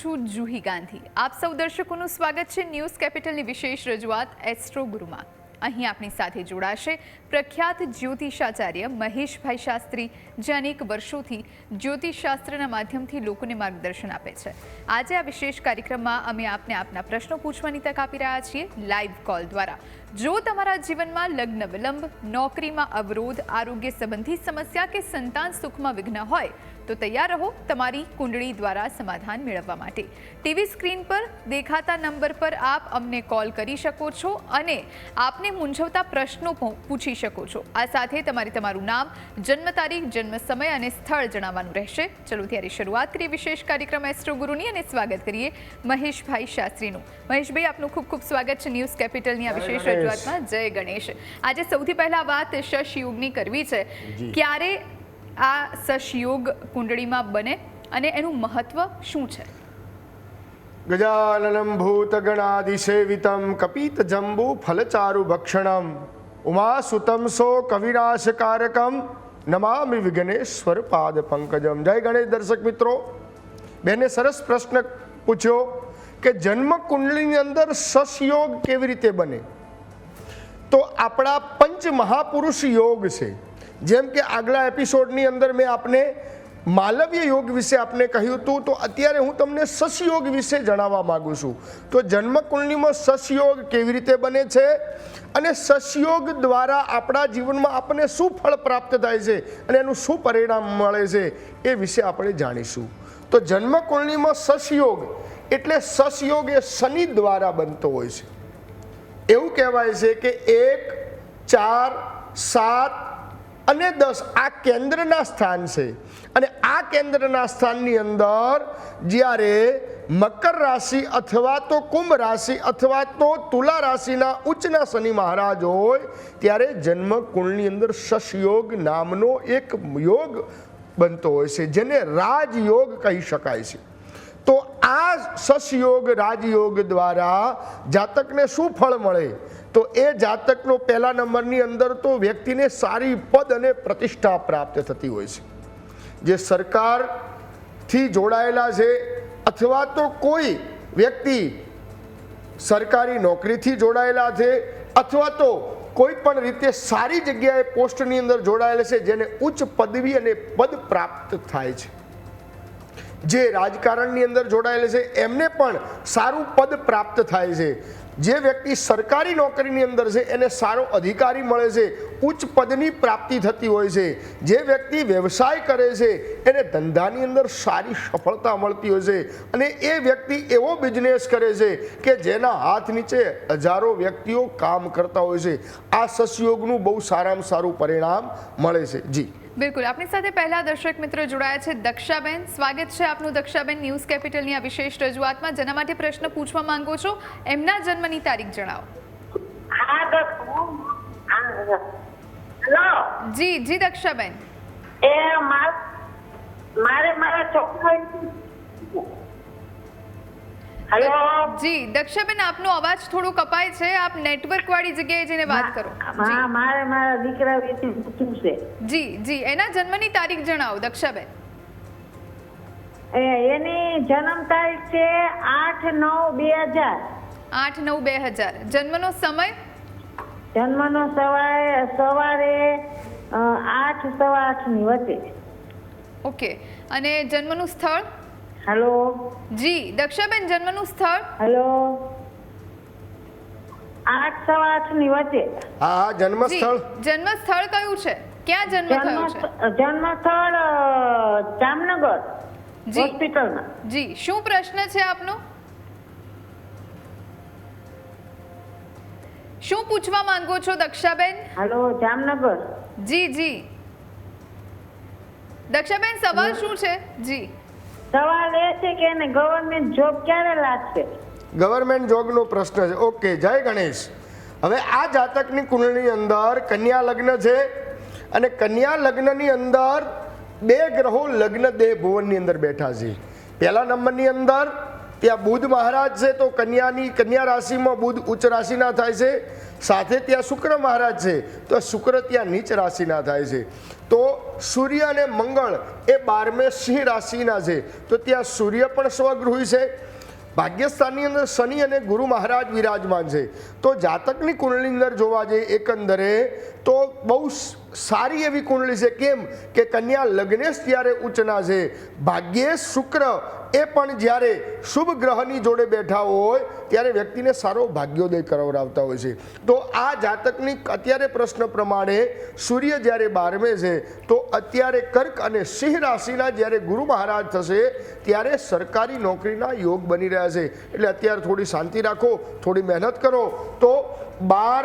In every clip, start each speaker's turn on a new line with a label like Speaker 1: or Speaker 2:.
Speaker 1: છું જુહી ગાંધી. આપ સૌ દર્શકોનું સ્વાગત છે ન્યૂઝ કેપિટલની વિશેષ રજૂઆત એસ્ટ્રો ગુરુમાં. અહીં આપણી સાથે જોડાશે પ્રખ્યાત જ્યોતિષાચાર્ય મહેશભાઈ શાસ્ત્રી, જે અનેક વર્ષોથી જ્યોતિષશાસ્ત્રના માધ્યમથી લોકોને માર્ગદર્શન આપે છે. આજે આ વિશેષ કાર્યક્રમમાં અમે આપને આપના પ્રશ્નો પૂછવાની તક આપી રહ્યા છીએ લાઈવ કોલ દ્વારા. જો તમારા જીવનમાં લગ્ન વિલંબ નોકરીમાં અવરોધ આરોગ્ય સંબંધી સમસ્યા કે સંતાન સુખમાં વિઘ્ન હોય તો તૈયાર રહો તમારી કુંડળી દ્વારા સમાધાન મેળવવા માટે. ટીવી સ્ક્રીન પર દેખાતા નંબર પર આપ અમને કોલ કરી શકો છો અને આપને મૂંઝવતા પ્રશ્નો પૂછી શકો છો. આ સાથે તમારે તમારું નામ જન્મ તારીખ જન્મ સમય અને સ્થળ જણાવવાનું રહેશે. ચલો ત્યારે શરૂઆત કરીએ વિશેષ કાર્યક્રમ એસ્ટ્રો ગુરુની અને સ્વાગત કરીએ મહેશભાઈ શાસ્ત્રીનું. મહેશભાઈ આપનું ખૂબ ખૂબ સ્વાગત છે ન્યૂઝ કેપિટલની આ વિશેષ
Speaker 2: ગણેશ.
Speaker 1: રજૂઆતમાં જય ગણેશ. આજે સૌથી પહેલા વાત શશયુગની કરવી છે. ક્યારે આ શશયુગ કુંડળીમાં બને અને એનું મહત્વ શું છે?
Speaker 2: ગજાનનમ ભૂતગણાધિસેવિતમ કપિત જંબુ ફલચારુ ભક્ષણમ ઉમાસુતમ સો કવિનાશકારકમ નમામિ વિઘ્નેશ્વર પાદ પંકજમ. જય ગણેશ દર્શક મિત્રો. બેને સરસ પ્રશ્ન પૂછ્યો કે જન્મ કુંડળીની અંદર સસયોગ કેવી રીતે બને? તો આપણા પંચ મહાપુરુષ યોગ છે. જેમ કે આગલા એપિસોડની અંદર મેં આપને માલવ્ય યોગ વિશે આપને કહ્યું હતું, તો અત્યારે હું તમને સસયોગ વિશે જણાવવા માગું છું. તો જન્મકુંડલીમાં સસયોગ કેવી રીતે બને છે અને સસયોગ દ્વારા આપણા જીવનમાં આપણને શું ફળ પ્રાપ્ત થાય છે અને એનું શું પરિણામ મળે છે એ વિશે આપણે જાણીશું. તો જન્મકુંડલીમાં સસયોગ એટલે સસયોગ એ શનિ દ્વારા બનતો હોય છે. એવું કહેવાય છે કે એક, ચાર, સાત અને દસ આ કેન્દ્રના સ્થાન છે. અને આ કેન્દ્રના સ્થાનની અંદર જ્યારે મકર રાશિ અથવા તો કુંભ રાશિ અથવા તો તુલા રાશિના ઉચ્ચના શનિ મહારાજ હોય, ત્યારે જન્મ કુંડની અંદર શશયોગ નામનો એક યોગ બનતો હોય છે, જેને રાજયોગ કહી શકાય છે. તો આ સસયોગ રાજયોગ દ્વારા જાતકને શું ફળ મળે? તો એ જાતકનો પહેલા નંબરની અંદર તો વ્યક્તિને સારી પદ અને પ્રતિષ્ઠા પ્રાપ્ત થતી હોય છે. જે સરકારથી જોડાયેલા છે અથવા તો કોઈ વ્યક્તિ સરકારી નોકરીથી જોડાયેલા છે અથવા તો કોઈ પણ રીતે સારી જગ્યાએ પોસ્ટની અંદર જોડાયેલા છે જેને ઉચ્ચ પદવી અને પદ પ્રાપ્ત થાય છે. જે રાજકારણની અંદર જોડાયેલા છે, એમને પણ સારું પદ પ્રાપ્ત થાય છે. જે વ્યક્તિ સરકારી નોકરીની અંદર છે, એને સારો અધિકારી મળે છે, ઉચ્ચ પદની પ્રાપ્તિ થતી હોય છે. જે વ્યક્તિ વ્યવસાય કરે છે, એને ધંધાની અંદર સારી સફળતા મળતી હોય છે. અને એ વ્યક્તિ એવો બિઝનેસ કરે છે કે જેના હાથ નીચે હજારો વ્યક્તિઓ કામ કરતા હોય છે. આ સસયોગનું બહુ સારામાં સારું પરિણામ મળે છે. જી.
Speaker 1: બિલકુલ. આપણી સાથે પહેલા દર્શક મિત્ર જોડાયા છે દક્ષાબેન. સ્વાગત છે આપનું દક્ષાબેન ન્યૂઝ કેપિટલની આ વિશેષ રજૂઆતમાં. જેના માટે પ્રશ્ન પૂછવા માંગો છો એમના જન્મની તારીખ જણાવો. જી. જી દક્ષાબેન.
Speaker 3: એ મારે મારા છોકરા હેલો?
Speaker 1: જી દક્ષાબેન આપનો અવાજ થોડો કપાય છે. આપ નેટવર્ક વાળી જગ્યાએ જઈને વાત કરો.
Speaker 3: હા મારે મારા દીકરા વિશે છે.
Speaker 1: જી જી. એના જન્મની તારીખ જણાવો દક્ષાબેન.
Speaker 3: એ એની જન્મ તારીખ છે આઠ નવ બે હજાર.
Speaker 1: આઠ નવ બે હજાર. જન્મનો સમય?
Speaker 3: જન્મનો સવારે સવારે અ, આઠ સવા આઠની વચ્ચે.
Speaker 1: ઓકે. અને જન્મનું સ્થળ?
Speaker 3: હેલો.
Speaker 1: જી દક્ષાબેન જન્મનું સ્થળ?
Speaker 3: હેલો. આઠ સવા આઠની વચ્ચે.
Speaker 2: હા હા જન્મ સ્થળ
Speaker 1: જન્મ સ્થળ કયું છે? ક્યાં જન્મ થયો છે?
Speaker 3: જન્મ જન્મ સ્થળ જામનગર
Speaker 1: જી.
Speaker 3: હોસ્પિટલમાં.
Speaker 1: જી શું પ્રશ્ન છે આપનો? શું પૂછવા માંગો છો દક્ષાબેન?
Speaker 3: હેલો જામનગર.
Speaker 1: જી જી. દક્ષાબેન સવાલ શું છે? જી.
Speaker 3: સવાલ એ છે કે એને ગવર્મેન્ટ જોબ ક્યારે લાગશે?
Speaker 2: ગવર્મેન્ટ જોબનો પ્રશ્ન છે. ઓકે જય ગણેશ. હવે આ જાતકની કુંડળીની અંદર કન્યા લગ્ન છે અને કન્યા લગ્નની અંદર બે ગ્રહો લગ્ન દેહ ભુવનની અંદર બેઠા છે. પહેલા નંબરની અંદર ત્યાં બુધ મહારાજ છે તો કન્યાની, કન્યા રાશિમાં બુધ ઉચ્ચ રાશિના થાય છે. સાથે ત્યાં શુક્ર મહારાજ છે, તો શુક્ર ત્યાં નીચ રાશિના થાય છે. તો સૂર્ય અને મંગળ એ બારમે સિંહ રાશિના છે. તો ત્યાં સૂર્ય પણ સ્વગૃહી છે. ભાગ્યસ્થાનની અંદર શનિ અને ગુરુ મહારાજ વિરાજમાન છે. તો જાતકની કુંડલી અંદર જોવા જઈએ એકંદરે, તો બહુ સારી એવી કુંડળી છે. કેમ? કે કન્યા લગ્નેશ ત્યારે ઉચ્ચના છે. ભાગ્યેશ શુક્ર એ પણ જ્યારે શુભ ગ્રહની જોડે બેઠા હોય, ત્યારે વ્યક્તિને સારો ભાગ્યોદય કરાવડાવતા હોય છે. તો આ જાતકની અત્યારે પ્રશ્ન પ્રમાણે સૂર્ય જ્યારે બારમે છે, તો અત્યારે કર્ક અને સિંહ રાશિના જ્યારે ગુરુ મહારાજ થશે, ત્યારે સરકારી નોકરીના યોગ બની રહ્યા છે. એટલે અત્યારે થોડી શાંતિ રાખો, થોડી મહેનત કરો. તો બાર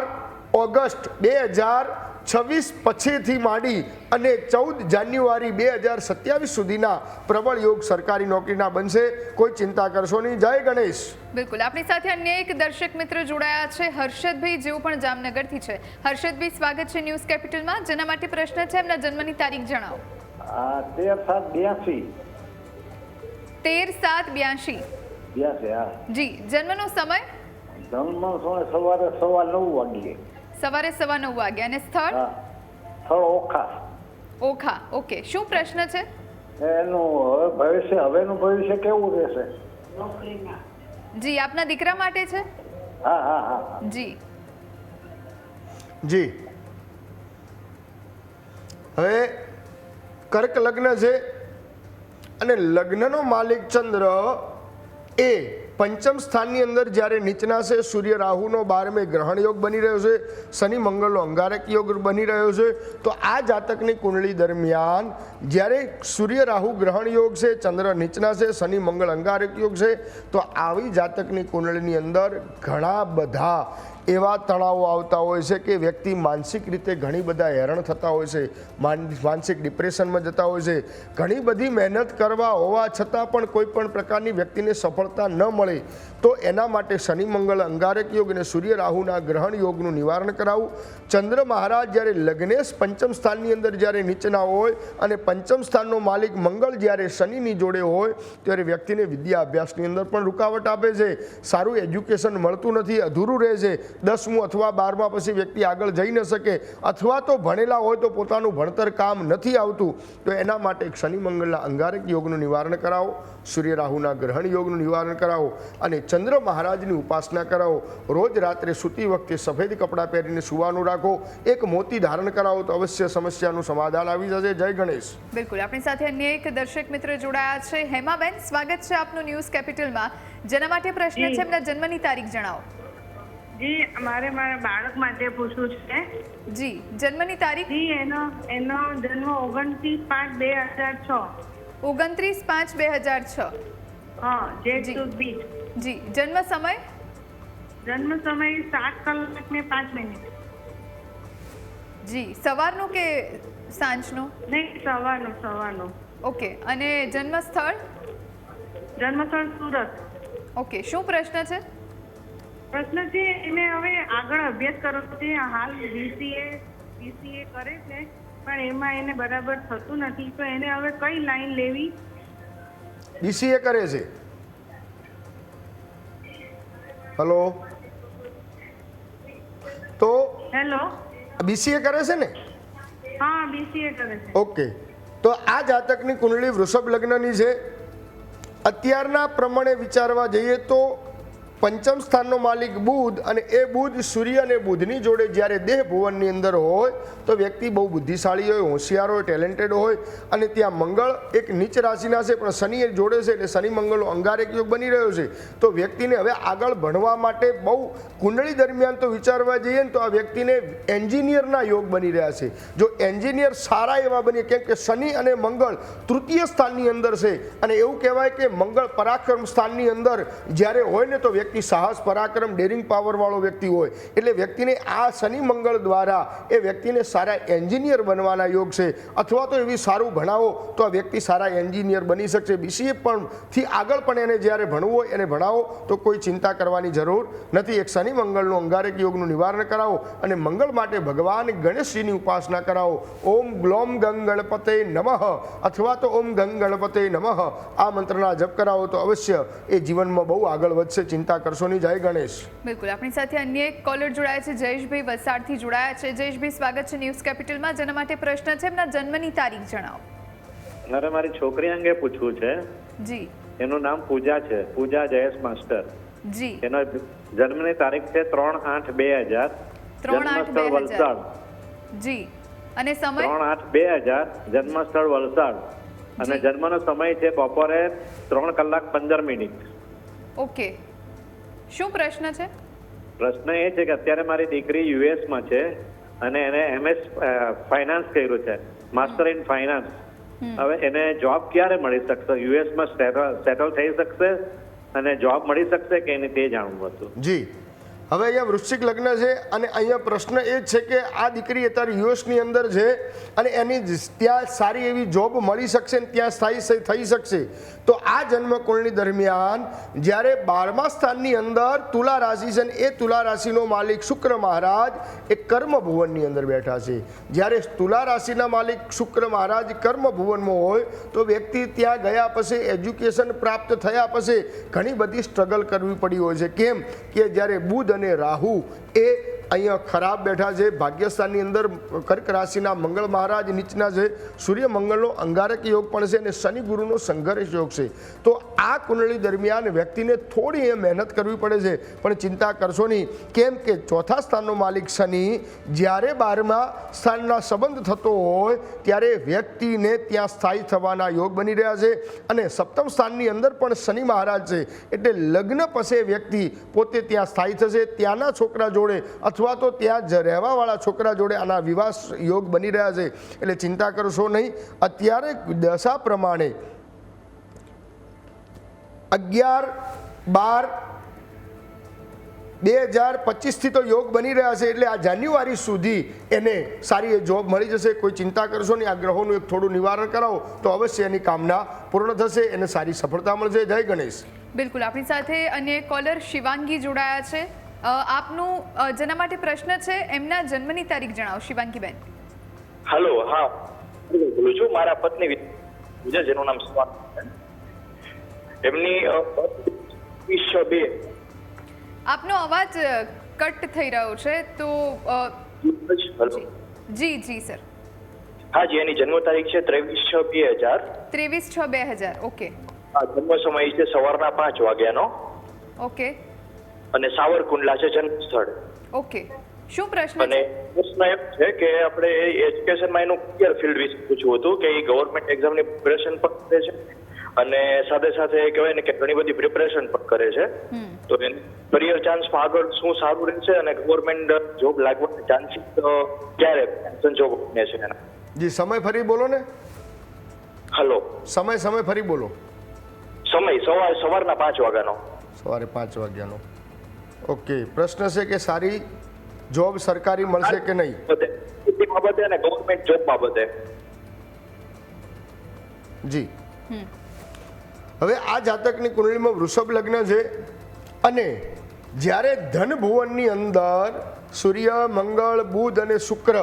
Speaker 2: ઓગસ્ટ બે હજાર છવ્વીસ પછીથી માંડી અને ચૌદ જાન્યુઆરી બે હજાર સત્યાવીસ સુધીના પ્રબળ યોગ સરકારી નોકરીના બનશે. કોઈ ચિંતા કરશો નહીં. જય ગણેશ.
Speaker 1: બિલકુલ. આપણી સાથે અન્ય એક દર્શક મિત્ર જોડાયા છે હર્ષદભાઈ જેઓ પણ જામનગરથી છે. હર્ષદભાઈ સ્વાગત છે ન્યૂઝ કેપિટલમાં. જેના માટે પ્રશ્ન છે એમના જન્મની તારીખ જણાવો.
Speaker 4: આ તેર સાત બ્યાસી.
Speaker 1: તેર સાત બ્યાસી. જી જન્મનો સમય?
Speaker 4: જન્મ સવારે સવા નવ વાગ્યે.
Speaker 1: સવારે સવા નવ વાગે. અને સ્થળ?
Speaker 4: સ્થળ ઓખા.
Speaker 1: ઓખા. ઓકે. શું પ્રશ્ન છે?
Speaker 4: એનું હવે ભવિષ્ય હવેનું ભવિષ્ય કેવું રહેશે?
Speaker 1: જી આપના દીકરા માટે છે?
Speaker 4: હા હા હા હા.
Speaker 1: જી.
Speaker 2: જી. હવે કર્ક લગ્ન છે અને લગ્નનો માલિક ચંદ્ર એ પંચમ સ્થાનની અંદર જ્યારે નીચના છે સૂર્ય રાહુનો બારમે ગ્રહણ યોગ બની રહ્યો છે, શનિ મંગળનો અંગારક યોગ બની રહ્યો છે, તો આ જાતકની કુંડળી દરમિયાન જ્યારે સૂર્ય રાહુ ગ્રહણ યોગ છે, ચંદ્ર નીચના છે શનિ મંગળ અંગારક યોગ છે, તો આવી જાતકની કુંડળીની અંદર ઘણા બધા એવા તણાવો આવતા હોય છે કે વ્યક્તિ માનસિક રીતે ઘણી બધા હેરાન થતા હોય છે, માન- માનસિક ડિપ્રેશનમાં જતા હોય છે. ઘણી બધી મહેનત કરવા હોવા છતાં પણ કોઈ પણ પ્રકારની વ્યક્તિને સફળતા ન મળે. તો એના માટે શનિ, મંગળ, અંગારક યોગ અને સૂર્ય રાહુના ગ્રહણ યોગનું નિવારણ કરાવવું ચંદ્ર મહારાજ જ્યારે લગ્નેશ પંચમ સ્થાનની અંદર જ્યારે નીચના હોય અને પંચમ સ્થાનનો માલિક મંગળ જ્યારે શનિની જોડે હોય, ત્યારે વ્યક્તિને વિદ્યા અભ્યાસની અંદર પણ રૂકાવટ આપે છે. સારું એજ્યુકેશન મળતું નથી, અધૂરું રહે છે. દસમું અથવા બારમા પછી વ્યક્તિ આગળ જઈ ન શકે અથવા તો ભણેલા હોય તો પોતાનું ભણતર કામ નથી આવતું તો એના માટે શનિ મંગળના અંગારક યોગનું નિવારણ કરાવો સૂર્ય રાહુના ગ્રહણ યોગનું નિવારણ કરાવો અને ચંદ્ર મહારાજની ઉપાસના કરાવો. રોજ રાત્રે સૂતી વખતે સફેદ કપડાં પહેરીને સુવાનું રાખો. એક મોતી ધારણ કરાવો તો અવશ્ય સમસ્યાનું સમાધાન આવી જશે. જય ગણેશ.
Speaker 1: બિલકુલ. આપણી સાથે અન્ય એક દર્શક મિત્ર જોડાયા છે. હેમાબેન સ્વાગત છે આપનું ન્યૂઝ કેપિટલમાં. જેના માટે પ્રશ્ન છે એમના જન્મની તારીખ જણાવો.
Speaker 5: જી મારે મારા બાળક માટે પૂછવું છે.
Speaker 1: જી જન્મની તારીખ?
Speaker 5: જી એનો એનો જન્મ ઓગણત્રીસ પાંચ બે હજાર છ.
Speaker 1: ઓગણત્રીસ પાંચ બે હજાર છ.
Speaker 5: હા જેઠ
Speaker 1: જી.
Speaker 5: સુદ
Speaker 1: જી જન્મ સમય?
Speaker 5: જન્મ સમય સાત કલાક ને પાંચ મિનિટ.
Speaker 1: જી સવારનો કે સાંજનો?
Speaker 5: નહીં સવારનો સવારનો.
Speaker 1: ઓકે અને જન્મ સ્થળ
Speaker 5: જન્મસ્થળ સુરત.
Speaker 1: ઓકે શું પ્રશ્ન છે?
Speaker 5: પ્રશ્ન છે એને હવે આગળ અભ્યાસ કરવો છે. હાલ બીસીએ બીસીએ કરે છે પણ એમાં એને બરાબર થતું નથી. તો એને હવે કઈ લાઈન લેવી?
Speaker 2: બીસીએ કરે છે. હલો તો
Speaker 5: હેલો
Speaker 2: બીસીએ કરે છે ને?
Speaker 5: હા બીસીએ કરે છે.
Speaker 2: ઓકે તો આ જાતકની કુંડળી વૃષભ લગ્નની છે. અત્યારના પ્રમાણે વિચારવા જઈએ તો પંચમ સ્થાનનો માલિક બુધ અને એ બુધ સૂર્ય અને બુધની જોડે જ્યારે દેહ ભુવનની અંદર હોય તો વ્યક્તિ બહુ બુદ્ધિશાળી હોય, હોશિયાર હોય ટેલેન્ટેડ હોય અને ત્યાં મંગળ એક નીચ રાશિના છે, પણ શનિ જોડે છે એટલે શનિ મંગળનો અંગારક યોગ બની રહ્યો છે. તો વ્યક્તિને હવે આગળ ભણવા માટે બહુ કુંડળી દરમિયાન તો વિચારવા જઈએ ને તો આ વ્યક્તિને એન્જિનિયરના યોગ બની રહ્યા છે. જો એન્જિનિયર સારા એવા બની, કેમ કે શનિ અને મંગળ તૃતીય સ્થાનની અંદર છે અને એવું કહેવાય કે મંગળ પરાક્રમ સ્થાનની અંદર જ્યારે હોય ને તો વ્યક્તિ વ્યક્તિ સાહસ, પરાક્રમ ડેરિંગ પાવરવાળો વ્યક્તિ હોય, એટલે વ્યક્તિને આ શનિ મંગળ દ્વારા એ વ્યક્તિને સારા એન્જિનિયર બનવાના યોગ છે. અથવા તો એવી સારું ભણાવો, તો આ વ્યક્તિ સારા એન્જિનિયર બની શકશે. બીસીએ પણ થી આગળ પણ એને જ્યારે ભણવું હોય, એને ભણાવો, તો કોઈ ચિંતા કરવાની જરૂર નથી. એક શનિ મંગળનું અંગારક યોગનું નિવારણ કરાવો અને મંગળ માટે ભગવાન ગણેશજીની ઉપાસના કરાવો. ઓમ ગ્લોમ ગંગ ગણપતે નમઃ અથવા તો ઓમ ગંગ ગણપતે નમઃ. આ મંત્રના જપ કરાવો તો અવશ્ય એ જીવનમાં બહુ આગળ વધશે, ચિંતા કરશો ની જય ગણેશ.
Speaker 1: બિલકુલ. આપણી સાથે અન્ય એક કોલર જોડાયા છે જયેશભાઈ વલસાડથી જોડાયા છે. જયેશભાઈ સ્વાગત છે ન્યૂઝ કેપિટલમાં. જેના માટે પ્રશ્ન છે એમના જન્મની તારીખ જણાવો.
Speaker 6: મારે મારી છોકરી અંગે પૂછવું છે.
Speaker 1: જી.
Speaker 6: એનું નામ પૂજા છે. પૂજા જયેશ માસ્ટર.
Speaker 1: જી.
Speaker 6: એનો જન્મની તારીખ છે ત્રણ આઠ બે હજાર.
Speaker 1: ત્રણ આઠ બે
Speaker 6: વલસાડ.
Speaker 1: જી. અને સમય?
Speaker 6: ત્રણ આઠ બે હજાર. જન્મસ્થળ વલસાડ. અને જન્મનો સમય છે બપોરે ત્રણ કલાક પંદર મિનિટ.
Speaker 1: ઓકે. શું પ્રશ્ન છે?
Speaker 6: પ્રશ્ન એ છે કે અત્યારે મારી દીકરી યુએસમાં છે અને એને એમએસ ફાઇનાન્સ કર્યું છે માસ્ટર ઇન ફાઇનાન્સ. હવે એને જોબ ક્યારે મળી શકશે? યુએસમાં સેટલ થઈ શકશે? અને જોબ મળી શકશે કે એને તે જાણવું હતું?
Speaker 2: જી. હવે અહીંયા વૃશ્ચિક લગ્ન છે અને અહીંયા પ્રશ્ન એ છે કે આ દીકરી અત્યારે યુએસની અંદર છે અને એની ત્યાં સારી એવી જોબ મળી શકશે ને ત્યાં સ્થાયી થઈ શકશે. તો આ જન્મકુળની દરમિયાન જ્યારે બારમા સ્થાનની અંદર તુલા રાશિ છે ને એ તુલા રાશિનો માલિક શુક્ર મહારાજ એ કર્મ ભુવનની અંદર બેઠા છે. જ્યારે તુલા રાશિના માલિક શુક્ર મહારાજ કર્મ ભુવનમાં હોય તો વ્યક્તિ ત્યાં ગયા પછી એજ્યુકેશન પ્રાપ્ત થયા પછી ઘણી બધી સ્ટ્રગલ કરવી પડી હોય છે. કેમ કે જ્યારે બુધ અને રાહુ એ અહીંયા ખરાબ બેઠા છે. ભાગ્યસ્થાનની અંદર કર્ક રાશિના મંગળ મહારાજ, નીચના છે. સૂર્ય મંગળનો અંગારક યોગ પણ છે અને શનિ ગુરુનો સંઘર્ષ યોગ છે. તો આ કુંડળી દરમિયાન વ્યક્તિને થોડી એ મહેનત કરવી પડે છે. પણ ચિંતા કરશો નહીં. કેમ કે ચોથા સ્થાનનો માલિક શનિ જ્યારે બારમા સ્થાનના સંબંધ થતો હોય ત્યારે વ્યક્તિને ત્યાં સ્થાયી થવાના યોગ બની રહ્યા છે. અને સપ્તમ સ્થાનની અંદર પણ શનિ મહારાજ છે. એટલે લગ્ન પછી વ્યક્તિ પોતે ત્યાં સ્થાયી થશે. ત્યાંના છોકરા જોડે અથવા તો ત્યાં જ રહેવાવાળા છોકરા જોડે આના વિવાહ યોગ બની રહ્યા છે. એટલે ચિંતા કરશો નહીં. અત્યારે દશા પ્રમાણે અગિયાર બાર બે હજાર પચીસથી તો યોગ બની રહ્યા છે. એટલે આ જાન્યુઆરી સુધી એને સારી જોબ મળી જશે. કોઈ ચિંતા કરશો નહીં. આ ગ્રહોનું એક થોડું નિવારણ કરાવો તો અવશ્ય એની કામના પૂર્ણ થશે. એને સારી સફળતા મળશે. જય ગણેશ.
Speaker 1: બિલકુલ. આપણી સાથે અન્ય કોલર શિવાંગી જોડાયા છે. આપનું જેના માટે પ્રશ્ન છે એમના જન્મની તારીખ જણાવો શિવાંગીબેન
Speaker 7: હલો હા. બોલું છું મારા પત્ની વિજય જેનું નામ સ્વાત એમની વીસ બે.
Speaker 1: આપનો અવાજ કટ થઈ રહ્યો છે તો જી જી સર.
Speaker 7: હા જી એની જન્મ તારીખ છે ત્રેવીસ છ બે હજાર.
Speaker 1: ત્રેવીસ છ બે હજાર ઓકે.
Speaker 7: હા જન્મ સમય છે સવારના પાંચ વાગ્યાનો.
Speaker 1: ઓકે.
Speaker 7: અને સાવરકુંડલા છે જન્મ સ્થળ
Speaker 1: ઓકે શું પ્રશ્ન
Speaker 7: અને પ્રશ્ન એમ છે કે આપણે એજ્યુકેશનમાં એનું કરિયર ફિલ્ડ વિશે પૂછવું હતું કે એ ગવર્મેન્ટ એક્ઝામની પ્રિપરેશન પણ કરે છે અને સાથે સાથે કહેવાય ને કે ઘણી બધી પ્રિપરેશન પણ કરે છે. તો એને કરિયર ચાન્સમાં આગળ શું સારું રહેશે અને ગવર્મેન્ટ જોબ લાગવાના ચાન્સીસ ક્યારે જોબ બને છે એના?
Speaker 2: જી સમય ફરી બોલો ને.
Speaker 7: હલો
Speaker 2: સમય સમય ફરી બોલો.
Speaker 7: સમય સવાર સવારના પાંચ વાગ્યાનો.
Speaker 2: સવારે પાંચ વાગ્યાનો. ઓકે પ્રશ્ન છે કે સારી જોબ સરકારી મળશે કે નહીં?
Speaker 7: બાબતે ખેતી બાબતે અને ગવર્મેન્ટ જોબ બાબતે.
Speaker 2: જી. હવે આ જાતકની કુંડળીમાં વૃષભ લગ્ન છે અને જ્યારે ધન ભુવનની અંદર સૂર્ય મંગળ બુધ અને શુક્ર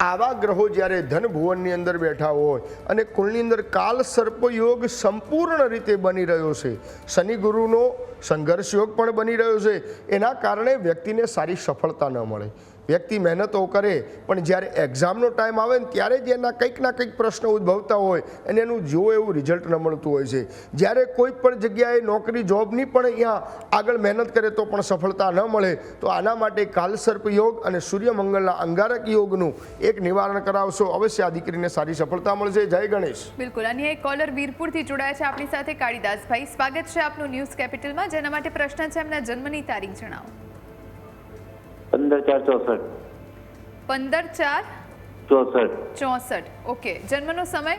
Speaker 2: આવા ગ્રહો જ્યારે ધન ભુવનની અંદર બેઠા હોય અને કુલની અંદર કાલ સર્પ યોગ સંપૂર્ણ રીતે બની રહ્યો છે. શનિ ગુરુનો સંઘર્ષ યોગ પણ બની રહ્યો છે. એના કારણે વ્યક્તિને સારી સફળતા ન મળે. વ્યક્તિ મહેનતો કરે, પણ જ્યારે એક્ઝામનો ટાઈમ આવે ને ત્યારે જ એના કંઈક ના કંઈક પ્રશ્નો ઉદ્ભવતા હોય અને એનું જેવું એવું રિઝલ્ટ ન મળતું હોય છે. જ્યારે કોઈ પણ જગ્યાએ નોકરી જોબની પણ અહીંયા આગળ મહેનત કરે તો પણ સફળતા ન મળે, તો આના માટે કાલસર્પ યોગ અને સૂર્યમંગળના અંગારક યોગનું એક નિવારણ કરાવશો. અવશ્ય આ દીકરીને સારી સફળતા મળશે. જય ગણેશ.
Speaker 1: બિલકુલ. અને એક કોલર વીરપુરથી જોડાયા છે આપણી સાથે કાળીદાસભાઈ. સ્વાગત છે આપનું ન્યૂઝ કેપિટલમાં. જેના માટે પ્રશ્ન છે એમના જન્મની તારીખ જણાવો.
Speaker 8: પંદર ચાર ચોસઠ.
Speaker 1: પંદર ચાર
Speaker 8: ચોસઠ.
Speaker 1: ચોસઠ. ઓકે. જન્મનો સમય?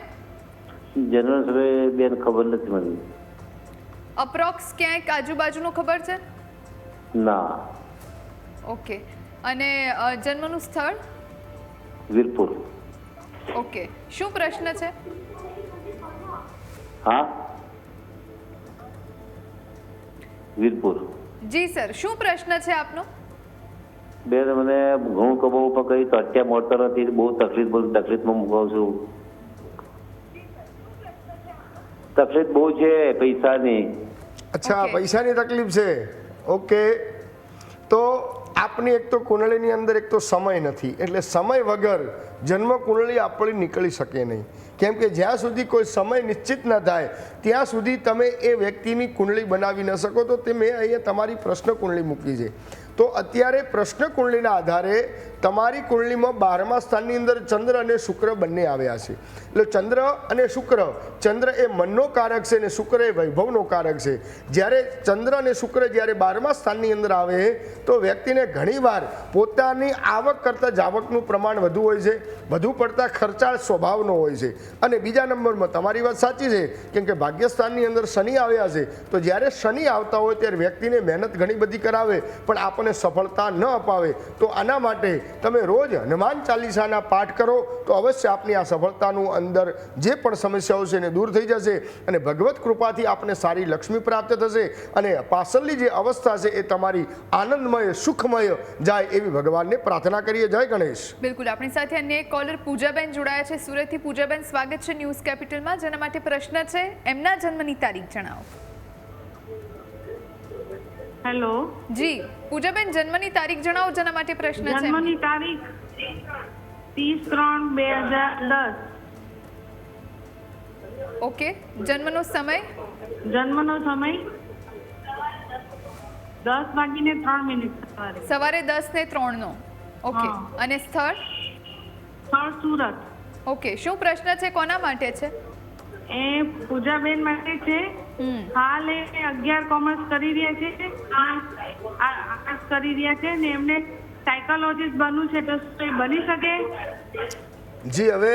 Speaker 8: જન્મનો સમય બેન ખબર નથી મને.
Speaker 1: અપ્રોક્સ ક્યાંક આજુબાજુનો ખબર છે?
Speaker 8: ના.
Speaker 1: ઓકે. અને જન્મનું સ્થળ?
Speaker 8: વીરપુર.
Speaker 1: ઓકે. શું પ્રશ્ન છે?
Speaker 8: હા? વીરપુર.
Speaker 1: જી સર. શું પ્રશ્ન છે આપનો?
Speaker 8: બેન મને ઘઉં કબો ઉપર કઈ તો અત્યારે મોટર નથી બહુ તકલીફ બહુ તકલીફમાં મુકાવું છું. તકલીફ બહુ છે પૈસાની.
Speaker 2: અચ્છા પૈસાની તકલીફ છે. ઓકે. તો આપની એક તો કુંડળીની અંદર એક તો સમય નથી. એટલે સમય વગર જન્મ કુંડળી આપણી નીકળી શકે નહીં. કેમ કે જ્યાં સુધી કોઈ સમય નિશ્ચિત ન થાય ત્યાં સુધી તમે એ વ્યક્તિની કુંડળી બનાવી ન શકો. તો તે મેં અહીંયા તમારી પ્રશ્ન કુંડળી મૂકી છે. તો અત્યારે પ્રશ્ન કુંડલીના આધારે તમારી કુંડલીમાં બારમા સ્થાનની અંદર ચંદ્ર અને શુક્ર બંને આવ્યા છે. એટલે ચંદ્ર અને શુક્ર, ચંદ્ર એ મનનો કારક છે અને શુક્ર એ વૈભવનો કારક છે. જ્યારે ચંદ્ર અને શુક્ર જ્યારે બારમા સ્થાનની અંદર આવે, તો વ્યક્તિને ઘણીવાર પોતાની આવક કરતાં જાવકનું પ્રમાણ વધુ હોય છે, વધુ પડતા ખર્ચાળ સ્વભાવનો હોય છે. અને બીજા નંબરમાં તમારી વાત સાચી છે, કેમ કે ભાગ્યસ્થાનની અંદર શનિ આવ્યા છે. તો જ્યારે શનિ આવતા હોય ત્યારે વ્યક્તિને મહેનત ઘણી બધી કરાવે, પણ આપણને સફળતા ન અપાવે, તો આના માટે તમે રોજ હનુમાન ચાલીસાના પાઠ કરો, તો અવશ્ય આપની આ સફળતાનું અંદર જે પણ સમસ્યાઓ છે એને દૂર થઈ જશે અને ભગવત કૃપાથી આપને સારી લક્ષ્મી પ્રાપ્ત થશે અને પાછળની જે અવસ્થા છે એ તમારી આનંદમય, સુખમય જાય એવી ભગવાનને પ્રાર્થના કરીએ. જય ગણેશ.
Speaker 1: બિલકુલ, આપણી સાથે અન્ય એક કોલર પૂજાબેન જોડાયા છે. સુરતથી પૂજાબેન, સ્વાગત છે ન્યૂઝ કેપિટલમાં. જેના માટે પ્રશ્ન છે, એમના જન્મની તારીખ જણાવો.
Speaker 5: હેલો
Speaker 1: જી પૂજાબેન જન્મની તારીખ જણાવો જેના માટે પ્રશ્ન છે?
Speaker 5: જન્મની તારીખ ત્રીસ ત્રણ બે હજાર દસ.
Speaker 1: ઓકે જન્મનો સમય?
Speaker 5: જન્મનો સમય દસ વાગીને ત્રણ મિનિટ સવારે.
Speaker 1: સવારે દસ ને ત્રણનો. ઓકે અને સ્થળ?
Speaker 5: સ્થળ સુરત.
Speaker 1: ઓકે શું પ્રશ્ન છે? કોના માટે છે?
Speaker 5: એ પૂજાબેન માટે છે હાલ એ અગિયાર કોમર્સ કરી રહ્યા છે આર્ટ્સ આર્ટ્સ કરી રહ્યા છે ને એમને સાયકોલોજીસ્ટ બનવું છે તો શું એ બની શકે?
Speaker 2: જી હવે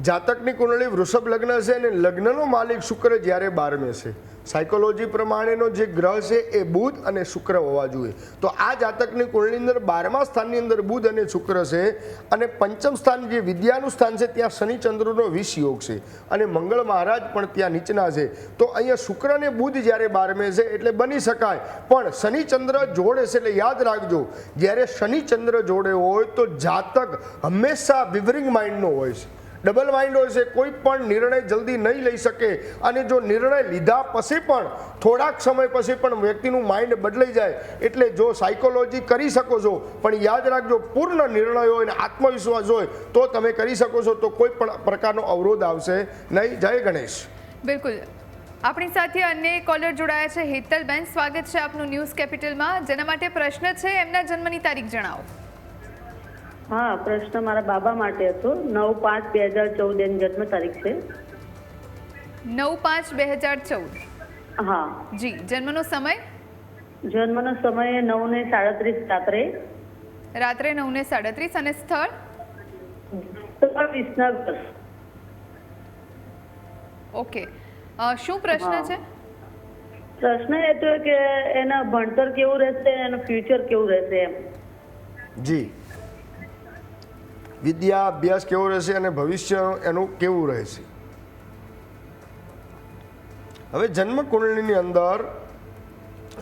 Speaker 2: જાતકની કુંડળી વૃષભ લગ્ન છે અને લગ્નનો માલિક શુક્ર જ્યારે બારમે છે. સાયકોલોજી પ્રમાણેનો જે ગ્રહ છે એ બુધ અને શુક્ર હોવા જોઈએ. તો આ જાતકની કુંડળીની અંદર બારમા સ્થાનની અંદર બુધ અને શુક્ર છે અને પંચમ સ્થાન જે વિદ્યાનું સ્થાન છે ત્યાં શનિ ચંદ્રનો વિષ યોગ છે. અને મંગળ મહારાજ પણ ત્યાં નીચના છે. તો અહીંયા શુક્ર અને બુધ જ્યારે બારમે છે એટલે બની શકાય. પણ શનિ ચંદ્ર જોડે છે એટલે યાદ રાખજો. જ્યારે શનિ ચંદ્ર જોડે હોય તો જાતક હંમેશા વિવરિંગ માઇન્ડનો હોય છે. ડબલ માઇન્ડ હોય છે, કોઈ પણ નિર્ણય જલ્દી નહીં લઈ શકે. અને જો નિર્ણય લીધા પછી પણ, થોડાક સમય પછી પણ વ્યક્તિનું માઇન્ડ બદલાઈ જાય. એટલે જો સાયકોલોજી કરી શકો છો, પણ યાદ રાખજો, પૂર્ણ નિર્ણય હોય અને આત્મવિશ્વાસ હોય, તો તમે કરી શકો છો, તો કોઈ પણ પ્રકારનો અવરોધ આવશે નહીં. જય ગણેશ.
Speaker 1: બિલકુલ. આપણી સાથે અન્ય કોલર જોડાયા છે. હેતલબેન, સ્વાગત છે આપનું ન્યૂઝ કેપિટલમાં. જેના માટે પ્રશ્ન છે, એમના જન્મની તારીખ જણાવો.
Speaker 9: હા પ્રશ્ન મારા બાબા માટે હતો. નવ પાંચ બે હજાર ચૌદ એની જન્મ તારીખ છે.
Speaker 1: નવ પાંચ બે હજાર ચૌદ.
Speaker 9: હા.
Speaker 1: જી જન્મનો સમય?
Speaker 9: જન્મનો સમય નવ ને સાડત્રીસ રાત્રે.
Speaker 1: રાત્રે નવ ને સાડત્રીસ અને સ્થળ?
Speaker 9: વિસનગર.
Speaker 1: ઓકે. શું પ્રશ્ન છે?
Speaker 9: પ્રશ્ન એ તો કે એના ભણતર કેવું રહેશે એનું ફ્યુચર કેવું રહેશે એમ.
Speaker 2: જી. વિદ્યા અભ્યાસ કેવો રહેશે અને ભવિષ્ય એનું કેવું રહેશે? હવે જન્મ કુંડળીની અંદર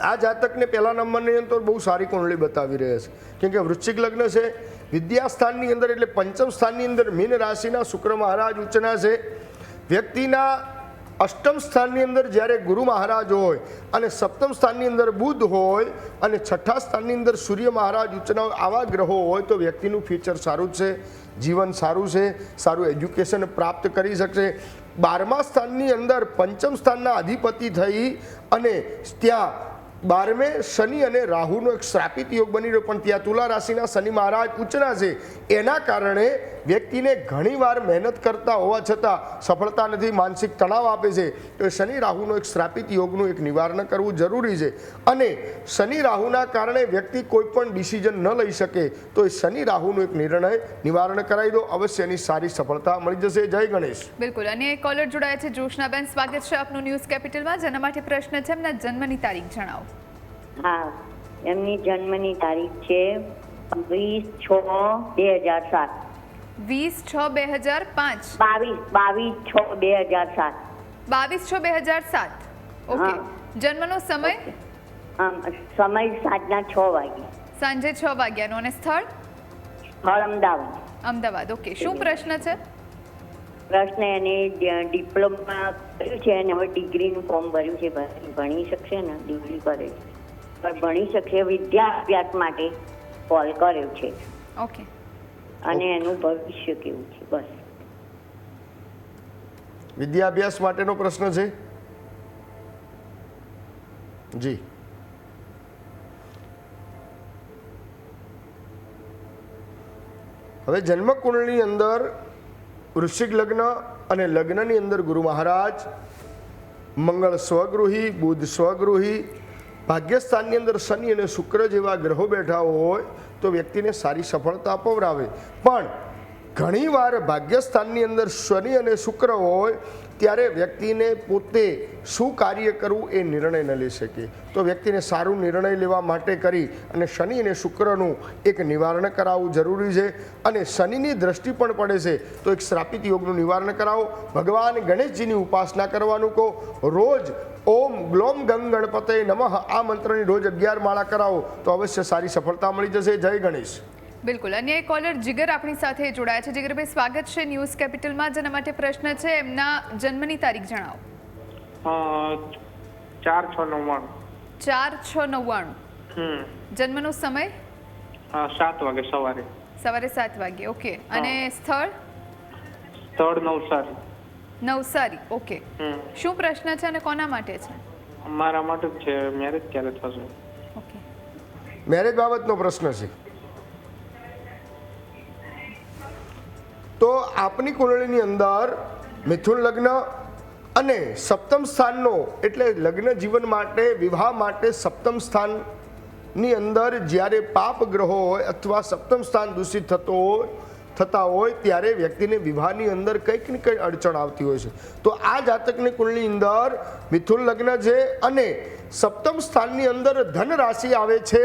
Speaker 2: આ જાતકને પહેલા નંબરની અંદર બહુ સારી કુંડળી બતાવી રહ્યા છે. કેમ કે વૃશ્ચિક લગ્ન છે વિદ્યા સ્થાનની અંદર એટલે પંચમ સ્થાનની અંદર મીન રાશિના શુક્ર મહારાજ ઉચ્ચના છે. વ્યક્તિના અષ્ટમ સ્થાનની અંદર જ્યારે ગુરુ મહારાજ હોય અને સપ્તમ સ્થાનની અંદર બુધ હોય અને છઠ્ઠા સ્થાનની અંદર સૂર્ય મહારાજ ઉચ્ચના આવા ગ્રહો હોય તો વ્યક્તિનું ફ્યુચર સારું છે, જીવન સારું છે, સારું એજ્યુકેશન પ્રાપ્ત કરી શકશે. બારમા સ્થાનની અંદર પંચમ સ્થાનના અધિપતિ થઈ અને ત્યાં બારમે શનિ અને રાહુનો એક શ્રાપિત યોગ બની રહ્યો, પણ ત્યાં તુલા રાશિના શનિ મહારાજ ઉચ્ચના છે. એના કારણે વ્યક્તિને ઘણીવાર મહેનત કરતા હોવા છતાં સફળતા નથી, માનસિક તણાવ આપે છે. તો એ શનિ રાહુનો એક શ્રાપિત યોગનું એક નિવારણ કરવું જરૂરી છે. અને શનિ રાહુના કારણે વ્યક્તિ કોઈ પણ ડિસિઝન ન લઈ શકે, તો એ શનિ રાહુનું એક નિર્ણય નિવારણ કરાવી દો. અવશ્ય એની સારી સફળતા મળી જશે. જય ગણેશ.
Speaker 1: બિલકુલ. અને કોલર જોડાયા છે જોશનાબેન સ્વાગત છે આપનું ન્યૂઝ કેપિટલમાં. જેના માટે પ્રશ્ન છે એમના જન્મની તારીખ જણાવો.
Speaker 9: હા
Speaker 10: એમની જન્મની તારીખ છે વીસ છ બે હજાર સાત.
Speaker 1: વીસ છ બે હજાર પાંચ.
Speaker 10: બાવીસ બાવીસ છ બે હજાર સાત.
Speaker 1: બાવીસ છ બે હજાર સાત. ઓકે. જન્મનો સમય?
Speaker 10: સમય સાંજના છ વાગે
Speaker 1: સાંજે છ વાગ્યાનો. અને સ્થળ?
Speaker 10: સ્થળ અમદાવાદ.
Speaker 1: અમદાવાદ. ઓકે. શું પ્રશ્ન છે?
Speaker 10: પ્રશ્ન એને ડિપ્લોમા કર્યું છે અને હવે ડિગ્રીનું ફોર્મ ભર્યું છે ભણી શકશે ને ડિગ્રી કરે છે. ભણી શકશે વિદ્યા અભ્યાસ માટે કોલ કર્યો છે.
Speaker 1: ઓકે.
Speaker 10: અને એનું ભવિષ્ય કેવું છે બસ.
Speaker 2: વિદ્યાભ્યાસ માટેનો પ્રશ્ન છે? જી. હવે જન્મકુંડળની અંદર વૃશ્ચિક લગ્ન અને લગ્નની અંદર ગુરુ મહારાજ મંગળ સ્વગૃહી બુધ સ્વગૃહી ભાગ્યસ્થાનની અંદર શનિ અને શુક્ર જેવા ગ્રહો બેઠા હોય તો વ્યક્તિને સારી સફળતા અપવરાવે. પણ ઘણીવાર ભાગ્યસ્થાનની અંદર શનિ અને શુક્ર હોય ત્યારે વ્યક્તિને પોતે શું કાર્ય કરવું એ નિર્ણય ન લઈ શકે. તો વ્યક્તિને સારું નિર્ણય લેવા માટે કરી અને શનિ અને શુક્રનું એક નિવારણ કરાવવું જરૂરી છે અને શનિની દ્રષ્ટિ પણ પડે છે. તો એક શ્રાપિત યોગનું નિવારણ કરાવો. ભગવાન ગણેશજીની ઉપાસના કરવાનું કહો. રોજ ઓમ ગ્લોમ ગંગ ગણપતે નમઃ. આ મંત્રની રોજ અગિયાર માળા કરાવો તો અવશ્ય સારી સફળતા મળી જશે. જય ગણેશ.
Speaker 1: બિલકુલ. અન્ય એક કોલર જીગર આપણી સાથે જોડાયા છે. જીગરભાઈ સ્વાગત છે ન્યૂઝ કેપિટલમાં. જેના માટે પ્રશ્ન છે એમના જન્મની તારીખ જણાવો.
Speaker 11: ચાર છ નવ્વાણું.
Speaker 1: ચાર છ નવ્વાણું. જન્મનો સમય?
Speaker 11: સાત વાગે સવારે.
Speaker 1: સવારે સાત વાગે. ઓકે. અને સ્થળ?
Speaker 11: સ્થળ નવસારી.
Speaker 1: નવસારી ઓકે. શું પ્રશ્ન છે અને કોના માટે છે?
Speaker 11: મારા માટે જ છે મેરેજ ક્યારે થશે?
Speaker 1: ઓકે.
Speaker 2: મેરેજ બાબતનો પ્રશ્ન છે. તો આપની કુંડળીની અંદર મિથુન લગ્ન અને સપ્તમ સ્થાનનો એટલે લગ્ન જીવન માટે વિવાહ માટે સપ્તમ સ્થાનની અંદર જ્યારે પાપ ગ્રહો હોય અથવા સપ્તમ સ્થાન દૂષિત થતો હોય થતા હોય ત્યારે વ્યક્તિને વિવાહની અંદર કંઈક ને કંઈક અડચણ આવતી હોય છે. તો આ જાતકની કુંડળીની અંદર મિથુન લગ્ન છે અને સપ્તમ સ્થાનની અંદર ધન રાશિ આવે છે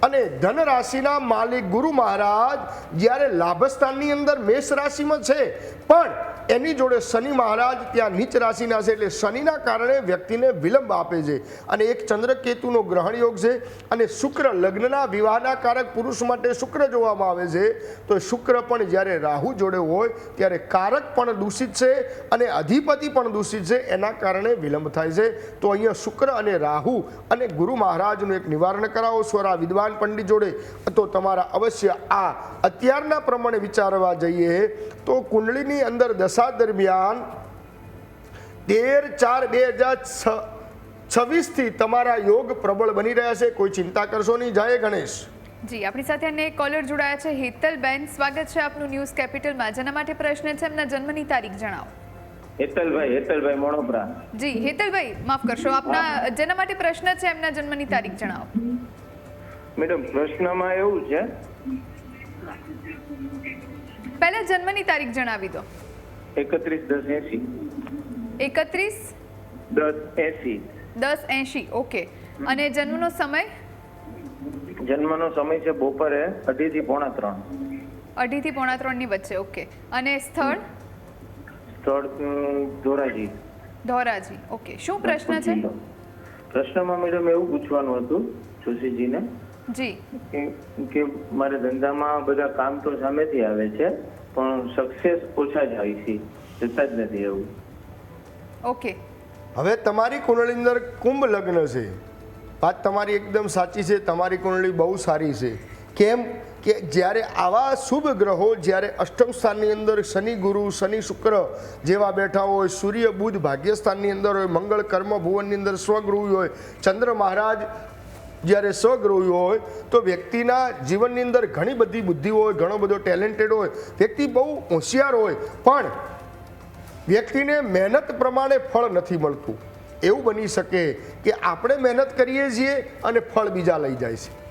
Speaker 2: અને ધન રાશિના માલિક ગુરુ મહારાજ જ્યારે લાભ સ્થાનની અંદર મેષ રાશિમાં છે. પણ એની જોડે શનિ મહારાજ ત્યાં નીચ રાશિના છે એટલે શનિના કારણે વ્યક્તિને વિલંબ આપે છે અને એક ચંદ્રકેતુનો ગ્રહણ યોગ છે અને શુક્ર લગ્નના વિવાહના કારક પુરુષ માટે શુક્ર જોવામાં આવે છે. તો શુક્ર પણ જ્યારે રાહુ જોડે હોય ત્યારે કારક પણ દૂષિત છે અને અધિપતિ પણ દૂષિત છે, એના કારણે વિલંબ થાય છે. તો અહીંયા શુક્ર અને રાહુ અને ગુરુ મહારાજનું એક નિવારણ કરાવો સ્વરા વિદ્વાન પંડિત જોડે. તો તમારા અવશ્ય આ અત્યારના પ્રમાણે વિચારવા જઈએ તો કુંડળીની અંદર દશા દરમિયાન તેર ચાર બે હજાર છવ્વીસથી તમારા યોગ પ્રબળ બની રહ્યા છે. કોઈ ચિંતા કરશો નહીં. જય ગણેશ.
Speaker 1: જી આપણી સાથે અન્ય એક કોલર જોડાયા છે. હેતલબેન સ્વાગત છે આપનું ન્યૂઝ કેપિટલમાં. જેના માટે પ્રશ્ન છે એમના જન્મની તારીખ જણાવો.
Speaker 8: હેતલભાઈ હેતલભાઈ મણોપરા.
Speaker 1: જી હેતલભાઈ માફ કરશો. આપના જેના માટે પ્રશ્ન છે એમના જન્મની તારીખ જણાવો.
Speaker 8: મેડમ પ્રશ્નમાં એવું છે.
Speaker 1: પહેલા જન્મની તારીખ જણાવી દો.
Speaker 8: એકત્રીસ દસ એસી
Speaker 1: એકત્રીસ?
Speaker 8: દસ એસી
Speaker 1: દસ એંશી. ઓકે. અને જન્મનો સમય?
Speaker 8: જન્મનો સમય છે બપોરે અઢી થી પોણા ત્રણ.
Speaker 1: અઢીથી પોણા ત્રણની વચ્ચે. ઓકે. અને સ્થળ?
Speaker 8: સ્થળ ધોરાજી.
Speaker 1: ધોરાજી. ઓકે. શું પ્રશ્ન છે?
Speaker 8: પ્રશ્નમાં મેડમ એવું પૂછવાનું હતું જોશીજીને
Speaker 1: જી.
Speaker 8: કે મારે ધંધામાં બધા કામ તો સામેથી આવે છે. પણ સક્સેસ ઓછા જ આવી છે. જતા જ નથી એવું.
Speaker 1: ઓકે
Speaker 2: હવે તમારી કુંડળીની અંદર કુંભ લગ્ન છે. વાત તમારી એકદમ સાચી છે. તમારી કુંડળી બહુ સારી છે. કેમ કે જ્યારે આવા શુભ ગ્રહો જ્યારે અષ્ટમ સ્થાનની અંદર શનિ ગુરુ શનિ શુક્ર જેવા બેઠા હોય સૂર્ય બુધ ભાગ્યસ્થાનની અંદર હોય મંગળ કર્મ ભુવનની અંદર સ્વગૃહ હોય ચંદ્ર મહારાજ જ્યારે સ્વગૃહી હોય, તો વ્યક્તિના જીવનની અંદર ઘણી બધી બુદ્ધિ હોય, ઘણો બધો ટેલેન્ટેડ હોય, વ્યક્તિ બહુ હોશિયાર હોય, પણ વ્યક્તિને મહેનત પ્રમાણે ફળ નથી મળતું. એવું બની શકે કે આપણે મહેનત કરીએ છીએ અને ફળ બીજા લઈ જાય છે.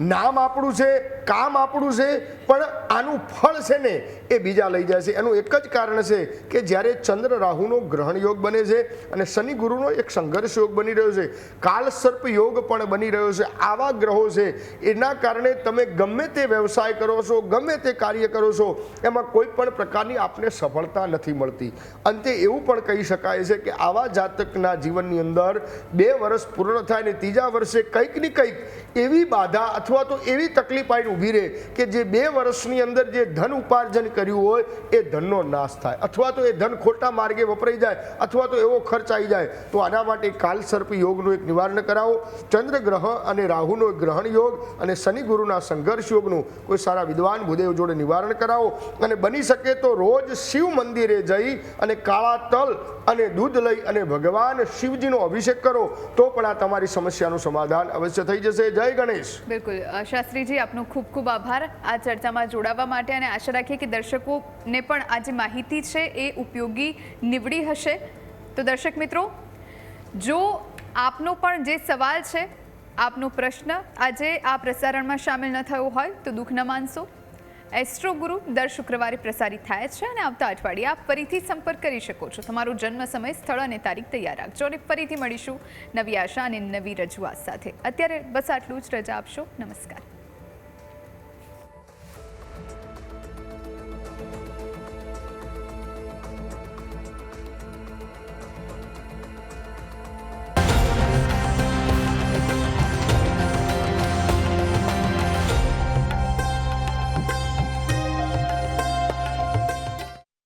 Speaker 2: નામ આપણું છે, કામ આપણું છે, પણ આનું ફળ છે ને એ બીજા લઈ જાય છે. એનું એક જ કારણ છે કે જ્યારે ચંદ્ર રાહુનો ગ્રહણ યોગ બને છે અને શનિ ગુરુનો એક સંઘર્ષ યોગ બની રહ્યો છે કાલ સર્પ યોગ પણ બની રહ્યો છે, આવા ગ્રહો છે, એના કારણે તમે ગમે તે વ્યવસાય કરો છો, ગમે તે કાર્ય કરો છો, એમાં કોઈ પણ પ્રકારની આપને સફળતા નથી મળતી. અંતે એવું પણ કહી શકાય છે કે આવા જાતકના જીવનની અંદર બે વર્ષ પૂર્ણ થાય ને ત્રીજા વર્ષે કંઈક ને કંઈક એવી બાધા અથવા તો એવી તકલીફ આવીને ઊભી રહે કે જે બે વર્ષની અંદર જે ધન ઉપાર્જન કર્યું હોય, એ ધનનો નાશ થાય. અથવા તો એ ધન ખોટા માર્ગે વપરાઈ જાય, અથવા તો એવો ખર્ચ આવી જાય. તો આના માટે કાલસર્પ યોગનું એક નિવારણ કરાવો. ચંદ્ર ગ્રહ અને રાહુનો ગ્રહણ યોગ અને શનિ ગુરુના સંઘર્ષ યોગનું કોઈ સારા વિદ્વાન ભૂદેવ જોડે નિવારણ કરાવો. અને બની શકે તો રોજ શિવ મંદિરે જઈ અને કાળા તલ અને દૂધ લઈ અને ભગવાન શિવજીનો અભિષેક કરો. તો પણ આ તમારી સમસ્યાનું સમાધાન અવશ્ય થઈ જશે. જય ગણેશ.
Speaker 1: બિલકુલ. શાસ્ત્રીજી, આપનો ખૂબ ખૂબ આભાર આ ચર્ચામાં જોડાવા માટે અને આશા રાખીએ કે દર્શકોને પણ આ જે માહિતી છે, એ ઉપયોગી નીવડી હશે. તો દર્શક મિત્રો, જો આપનો પણ જે સવાલ છે, આપનો પ્રશ્ન આજે આ પ્રસારણમાં સામેલ ન થયો હોય, તો દુઃખ ન માનશો. એસ્ટ્રો ગુરુ દર શુક્રવારે પ્રસારિત થાય છે અને આવતા અઠવાડિયે આપ ફરીથી સંપર્ક કરી શકો છો. તમારો જન્મ સમય, સ્થળ અને તારીખ તૈયાર રાખજો અને ફરીથી મળીશું નવી આશા અને નવી રજૂઆત સાથે. અત્યારે બસ આટલું જ. રજા આપશો. નમસ્કાર.